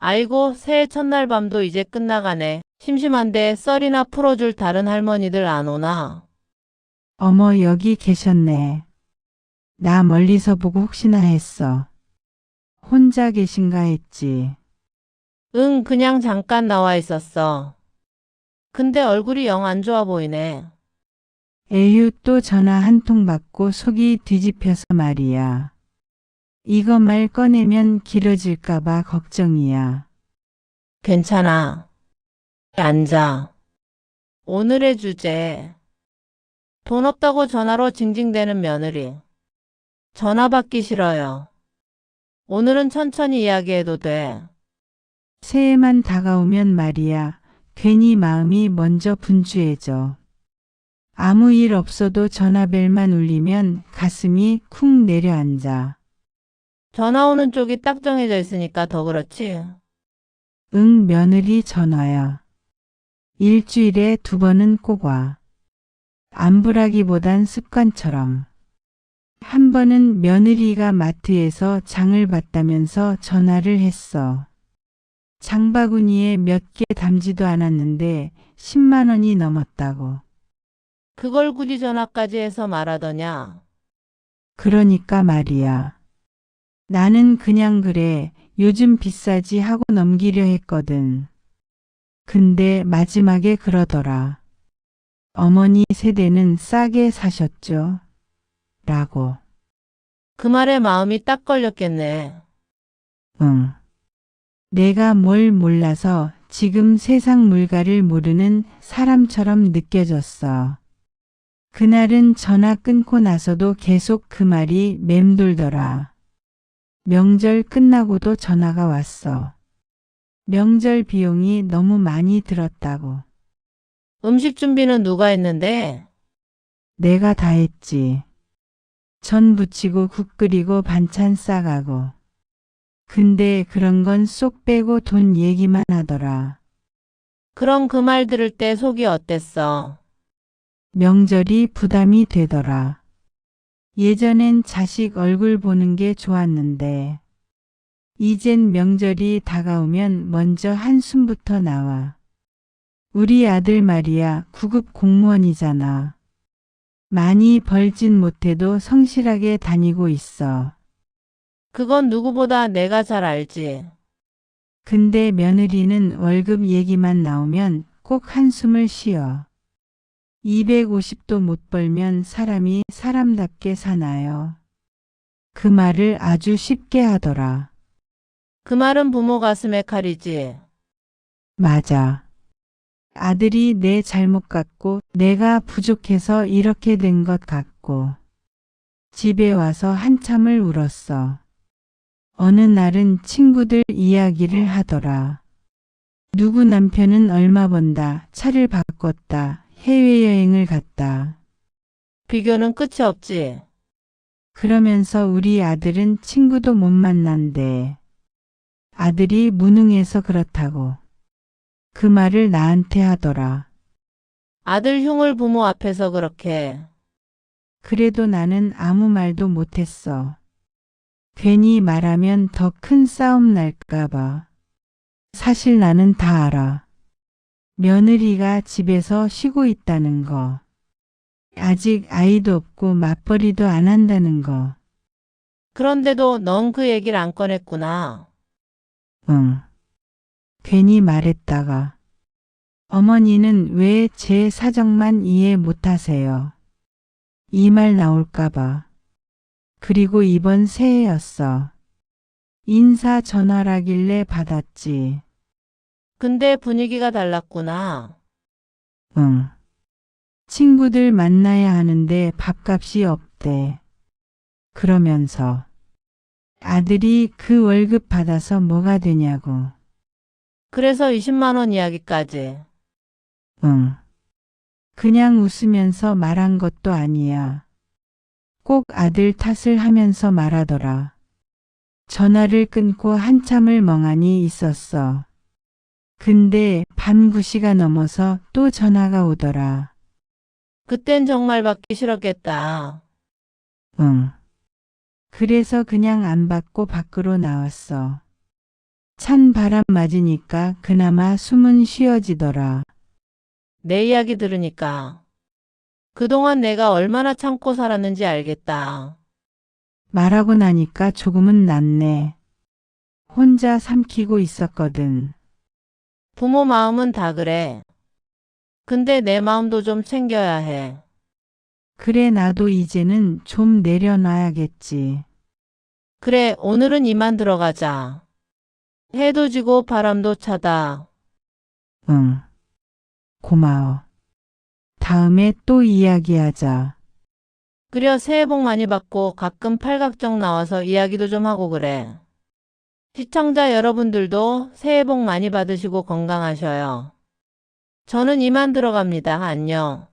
아이고, 새해 첫날 밤도 이제 끝나가네. 심심한데 썰이나 풀어줄 다른 할머니들 안 오나? 어머, 여기 계셨네. 나 멀리서 보고 혹시나 했어. 혼자 계신가 했지. 응, 그냥 잠깐 나와 있었어. 근데 얼굴이 영 안 좋아 보이네. 에휴, 또 전화 한 통 받고 속이 뒤집혀서 말이야. 이거 말 꺼내면 길어질까봐 걱정이야. 괜찮아. 앉아. 오늘의 주제. 돈 없다고 전화로 징징대는 며느리. 전화 받기 싫어요. 오늘은 천천히 이야기해도 돼. 새해만 다가오면 말이야. 괜히 마음이 먼저 분주해져. 아무 일 없어도 전화벨만 울리면 가슴이 쿵 내려앉아. 전화 오는 쪽이 딱 정해져 있으니까 더 그렇지. 응, 며느리 전화야. 일주일에 두 번은 꼭 와. 안부라기보단 습관처럼. 한 번은 며느리가 마트에서 장을 봤다면서 전화를 했어. 장바구니에 몇 개 담지도 않았는데 10만 원이 넘었다고. 그걸 굳이 전화까지 해서 말하더냐. 그러니까 말이야. 나는 그냥 그래. 요즘 비싸지 하고 넘기려 했거든. 근데 마지막에 그러더라. 어머니 세대는 싸게 사셨죠? 라고. 그 말에 마음이 딱 걸렸겠네. 응. 내가 뭘 몰라서 지금 세상 물가를 모르는 사람처럼 느껴졌어. 그날은 전화 끊고 나서도 계속 그 말이 맴돌더라. 명절 끝나고도 전화가 왔어. 명절 비용이 너무 많이 들었다고. 음식 준비는 누가 했는데? 내가 다 했지. 전 부치고 국 끓이고 반찬 싸가고. 근데 그런 건 쏙 빼고 돈 얘기만 하더라. 그럼 그 말 들을 때 속이 어땠어? 명절이 부담이 되더라. 예전엔 자식 얼굴 보는 게 좋았는데, 이젠 명절이 다가오면 먼저 한숨부터 나와. 우리 아들 말이야, 구급 공무원이잖아. 많이 벌진 못해도 성실하게 다니고 있어. 그건 누구보다 내가 잘 알지. 근데 며느리는 월급 얘기만 나오면 꼭 한숨을 쉬어. 250도 못 벌면 사람이 사람답게 사나요? 그 말을 아주 쉽게 하더라. 그 말은 부모 가슴에 칼이지. 맞아. 아들이 내 잘못 같고 내가 부족해서 이렇게 된 것 같고. 집에 와서 한참을 울었어. 어느 날은 친구들 이야기를 하더라. 누구 남편은 얼마 번다, 차를 바꿨다, 해외여행을 갔다. 비교는 끝이 없지. 그러면서 우리 아들은 친구도 못 만난대. 아들이 무능해서 그렇다고. 그 말을 나한테 하더라. 아들 흉을 부모 앞에서 그렇게. 그래도 나는 아무 말도 못했어. 괜히 말하면 더 큰 싸움 날까봐. 사실 나는 다 알아. 며느리가 집에서 쉬고 있다는 거. 아직 아이도 없고 맞벌이도 안 한다는 거. 그런데도 넌 그 얘기를 안 꺼냈구나. 응. 괜히 말했다가. 어머니는 왜 제 사정만 이해 못하세요? 이 말 나올까봐. 그리고 이번 새해였어. 인사 전화라길래 받았지. 근데 분위기가 달랐구나. 응. 친구들 만나야 하는데 밥값이 없대. 그러면서 아들이 그 월급 받아서 뭐가 되냐고. 그래서 20만 원 이야기까지. 응. 그냥 웃으면서 말한 것도 아니야. 꼭 아들 탓을 하면서 말하더라. 전화를 끊고 한참을 멍하니 있었어. 근데 밤 9시가 넘어서 또 전화가 오더라. 그땐 정말 받기 싫었겠다. 응. 그래서 그냥 안 받고 밖으로 나왔어. 찬 바람 맞으니까 그나마 숨은 쉬어지더라. 내 이야기 들으니까. 그동안 내가 얼마나 참고 살았는지 알겠다. 말하고 나니까 조금은 낫네. 혼자 삼키고 있었거든. 부모 마음은 다 그래. 근데 내 마음도 좀 챙겨야 해. 그래 나도 이제는 좀 내려놔야겠지. 그래, 오늘은 이만 들어가자. 해도 지고 바람도 차다. 응. 고마워. 다음에 또 이야기하자. 그려 새해 복 많이 받고 가끔 팔각정 나와서 이야기도 좀 하고 그래. 시청자 여러분들도 새해 복 많이 받으시고 건강하셔요. 저는 이만 들어갑니다. 안녕.